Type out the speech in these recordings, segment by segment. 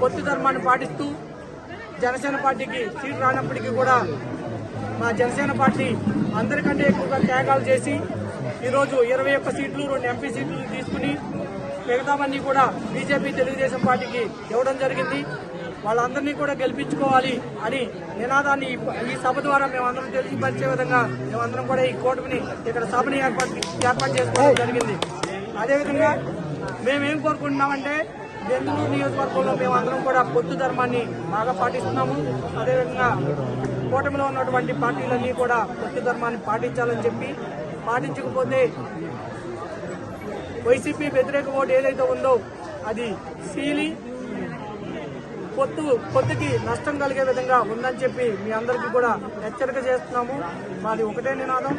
పొత్తు ధర్మాన్ని పాటిస్తూ జనసేన పార్టీకి సీట్ రానప్పటికీ కూడా మా జనసేన పార్టీ అందరికంటే ఎక్కువగా త్యాగాలు చేసి ఈరోజు ఇరవై ఒక్క సీట్లు రెండు ఎంపీ సీట్లు తీసుకుని మిగతావన్నీ కూడా బీజేపీ తెలుగుదేశం పార్టీకి ఇవ్వడం జరిగింది. వాళ్ళందరినీ కూడా గెలిపించుకోవాలి అని నినాదాన్ని ఈ- ఈ సభ ద్వారా మేమందరం తెలియపరిచే విధంగా మేమందరం కూడా ఈ కూటమిని ఇక్కడ సభని ఏర్పాటు ఏర్పాటు చేసుకోవడం జరిగింది. అదేవిధంగా మేమేం కోరుకుంటున్నామంటే బెంగళూరు నియోజకవర్గంలో మేమందరం కూడా పొత్తు ధర్మాన్ని బాగా పాటిస్తున్నాము. అదేవిధంగా కూటమిలో ఉన్నటువంటి పార్టీలన్నీ కూడా పొత్తు ధర్మాన్ని పాటించాలని చెప్పి పాటించకపోతే వైసీపీ వ్యతిరేక ఓటు ఏదైతే ఉందో అది సీలి పొత్తు పొత్తుకి నష్టం కలిగే విధంగా ఉందని చెప్పి మీ అందరికీ కూడా హెచ్చరిక చేస్తున్నాము. మాది ఒకటే నినాదం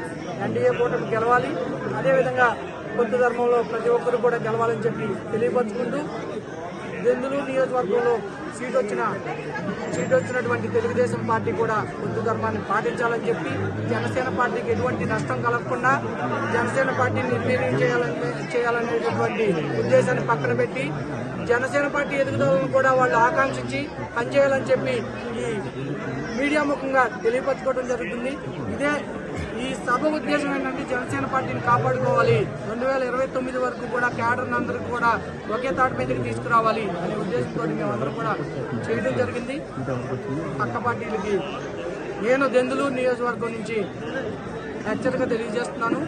ఎన్డీఏ కూటమి గెలవాలి. అదేవిధంగా పొత్తు ధర్మంలో ప్రతి ఒక్కరు కూడా గెలవాలని చెప్పి తెలియపరుచుకుంటూ దెందులూరు నియోజకవర్గంలో సీట్ వచ్చిన సీట్ వచ్చినటువంటి తెలుగుదేశం పార్టీ కూడా పొత్తు ధర్మాన్ని పాటించాలని చెప్పి జనసేన పార్టీకి ఎటువంటి నష్టం కలగకుండా జనసేన పార్టీని నిర్వీర్యం చేయాలని చేయాలనేటటువంటి ఉద్దేశాన్ని పక్కన పెట్టి జనసేన పార్టీ ఎదుగుదలను కూడా వాళ్ళు ఆకాంక్షించి పనిచేయాలని చెప్పి ఈ మీడియా ముఖంగా తెలియపరచుకోవడం జరుగుతుంది. ఇదే సభ ఉద్దేశం ఏంటంటే జనసేన పార్టీని కాపాడుకోవాలి. రెండు వేల ఇరవై తొమ్మిది వరకు కూడా క్యాడర్ అందరూ కూడా ఒకే తాటి మీదకి తీసుకురావాలి అనే ఉద్దేశంతో మేమందరూ కూడా చేయడం జరిగింది. పక్క పార్టీలకి నేను దెందులూరు నియోజకవర్గం నుంచి హెచ్చరిక తెలియజేస్తున్నాను.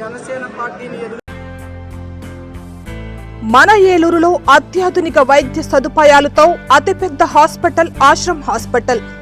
జనసేన పార్టీని మన ఏలూరులో అత్యాధునిక వైద్య సదుపాయాలతో అతిపెద్ద హాస్పిటల్ ఆశ్రమ్ హాస్పిటల్.